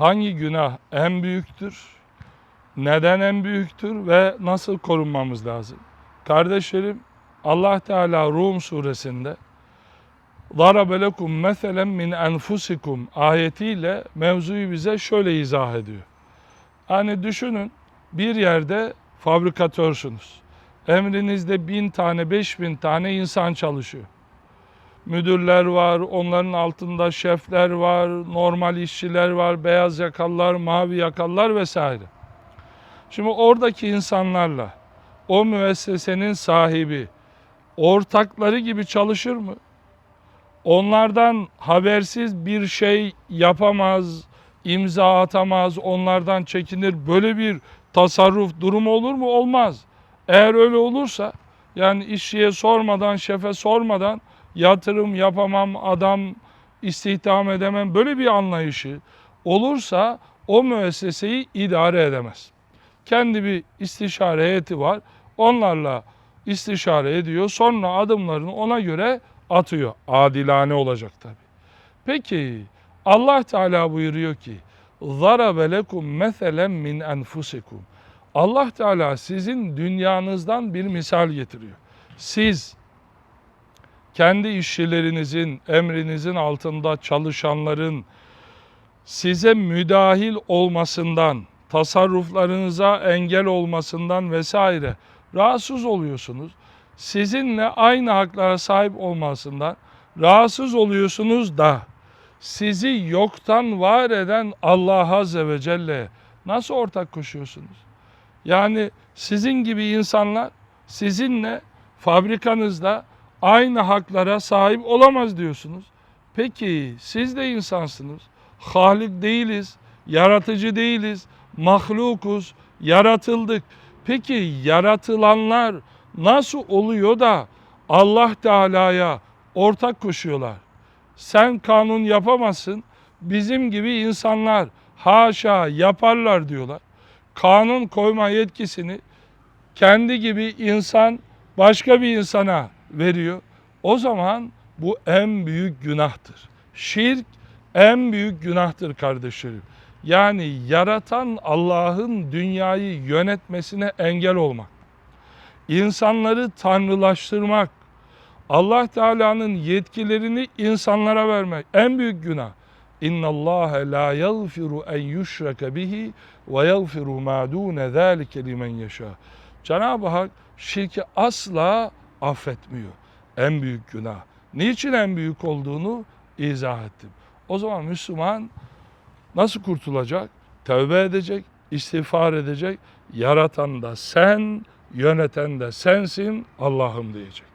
hangi günah en büyüktür? Neden en büyüktür ve nasıl korunmamız lazım? Kardeşlerim Allah Teala Rum suresinde ضَرَبَ لَكُمْ مَثَلًا min enfusikum ayetiyle mevzuyu bize şöyle izah ediyor. Hani düşünün bir yerde fabrikatörsünüz. Emrinizde bin tane, beş bin tane insan çalışıyor. Müdürler var, onların altında şefler var, normal işçiler var, beyaz yakalılar, mavi yakalılar vesaire. Şimdi oradaki insanlarla o müessesenin sahibi ortakları gibi çalışır mı? Onlardan habersiz bir şey yapamaz, imza atamaz, onlardan çekinir. Böyle bir tasarruf durumu olur mu? Olmaz. Eğer öyle olursa yani işçiye sormadan, şefe sormadan yatırım yapamam, adam istihdam edemem böyle bir anlayışı olursa o müesseseyi idare edemez. Kendi bir istişare heyeti var. Onlarla istişare ediyor. Sonra adımlarını ona göre atıyor. Adilane olacak tabi. Peki Allah Teala buyuruyor ki ضَرَبَ لَكُمْ مَثَلًا min enfusikum. Allah Teala sizin dünyanızdan bir misal getiriyor. Siz kendi işçilerinizin, emrinizin altında çalışanların size müdahil olmasından, tasarruflarınıza engel olmasından vesaire rahatsız oluyorsunuz. Sizinle aynı haklara sahip olmasından rahatsız oluyorsunuz da sizi yoktan var eden Allah Azze ve Celle nasıl ortak koşuyorsunuz? Yani sizin gibi insanlar sizinle fabrikanızda aynı haklara sahip olamaz diyorsunuz. Peki siz de insansınız. Halik değiliz, yaratıcı değiliz, mahlukuz, yaratıldık. Peki yaratılanlar nasıl oluyor da Allah Teala'ya ortak koşuyorlar? Sen kanun yapamazsın, bizim gibi insanlar haşa yaparlar diyorlar. Kanun koyma yetkisini kendi gibi insan başka bir insana veriyor. O zaman bu en büyük günahtır. Şirk en büyük günahtır kardeşlerim. Yani yaratan Allah'ın dünyayı yönetmesine engel olmak. İnsanları tanrılaştırmak. Allah Teala'nın yetkilerini insanlara vermek en büyük günah. İnna Allah la yaghfiru en yushraka bihi ve yaghfiru ma dun zalika limen yasha. Cenab-ı Hak şirki asla affetmiyor. En büyük günah. Niçin en büyük olduğunu izah ettim. O zaman Müslüman nasıl kurtulacak? Tövbe edecek, istiğfar edecek. Yaratan da sen, yöneten de sensin Allah'ım diyecek.